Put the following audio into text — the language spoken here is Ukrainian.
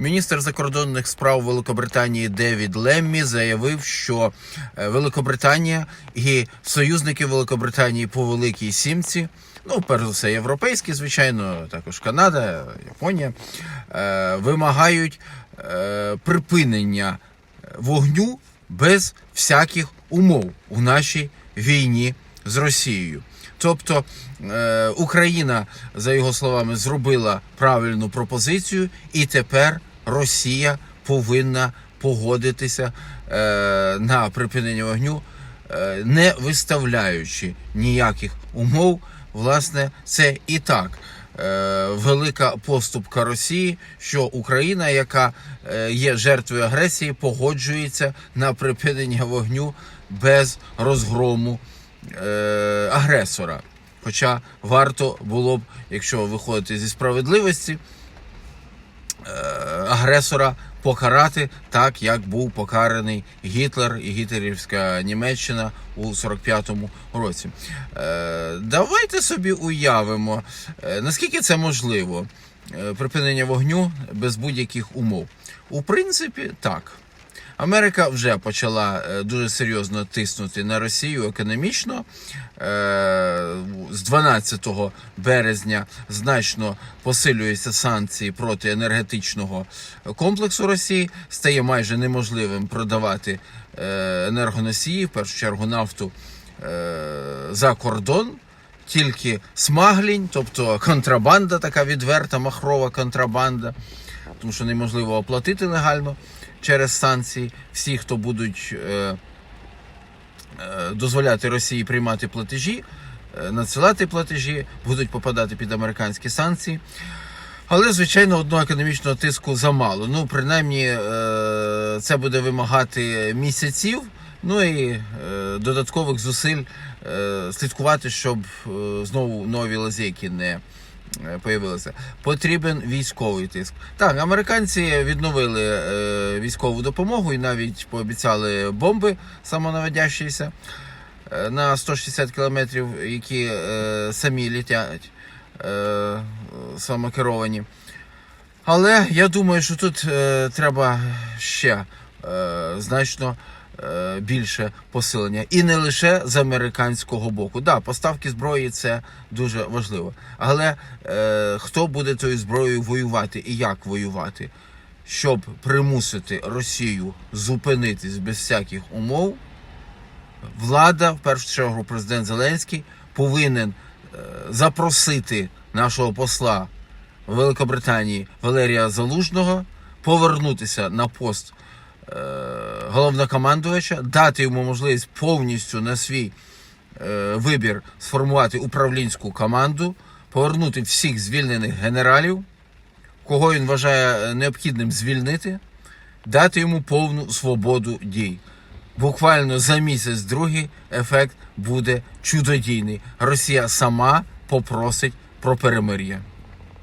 Міністр закордонних справ Великобританії Девід Леммі заявив, що е, Великобританія і союзники Великобританії по Великій Сімці, ну перш за все, європейські, звичайно, також Канада, Японія, е, вимагають е, припинення вогню без всяких умов у нашій війні з Росією. Тобто Україна, за його словами, зробила правильну пропозицію, і тепер Росія повинна погодитися е, на припинення вогню, е, не виставляючи ніяких умов. Власне, це і так е, велика поступка Росії, що Україна, яка е, є жертвою агресії, погоджується на припинення вогню без розгрому е, агресора. Хоча варто було б, якщо виходити зі справедливості, агресора покарати так, як був покараний Гітлер і гітлерівська Німеччина у 45-му році. Е, давайте собі уявимо, е, наскільки це можливо. е, Припинення вогню без будь-яких умов. У принципі, так. Америка вже почала дуже серйозно тиснути на Росію економічно. З 12 березня значно посилюються санкції проти енергетичного комплексу Росії. Стає майже неможливим продавати е, енергоносії, в першу чергу нафту е, за кордон. Тільки смаглінь, тобто контрабанда, така відверта махрова контрабанда, тому що неможливо оплатити легально через санкції. Всі, хто будуть е, е, дозволяти Росії приймати платежі, надсилати платежі, будуть попадати під американські санкції. Але, звичайно, одного економічного тиску замало. Ну, принаймні, е, це буде вимагати місяців, ну і е, додаткових зусиль е, слідкувати, щоб е, знову нові лазейки не е, появилися. Потрібен військовий тиск. Так, американці відновили е, військову допомогу і навіть пообіцяли бомби самонаводящіся е, на 160 кілометрів, які е, самі літять е, самокеровані. Але я думаю, що тут е, треба ще е, значно е, більше посилення. І не лише з американського боку. Да, поставки зброї це дуже важливо. Але е, хто буде тою зброєю воювати і як воювати, щоб примусити Росію зупинитись без всяких умов, влада, в першу чергу, президент Зеленський, повинен е, запросити нашого посла Великобританії Валерія Залужного повернутися на пост е, головнокомандувача, дати йому можливість повністю на свій е, вибір сформувати управлінську команду, повернути всіх звільнених генералів, кого він вважає необхідним звільнити, дати йому повну свободу дій. Буквально за місяць другий ефект буде чудодійний. Росія сама попросить про перемир'я.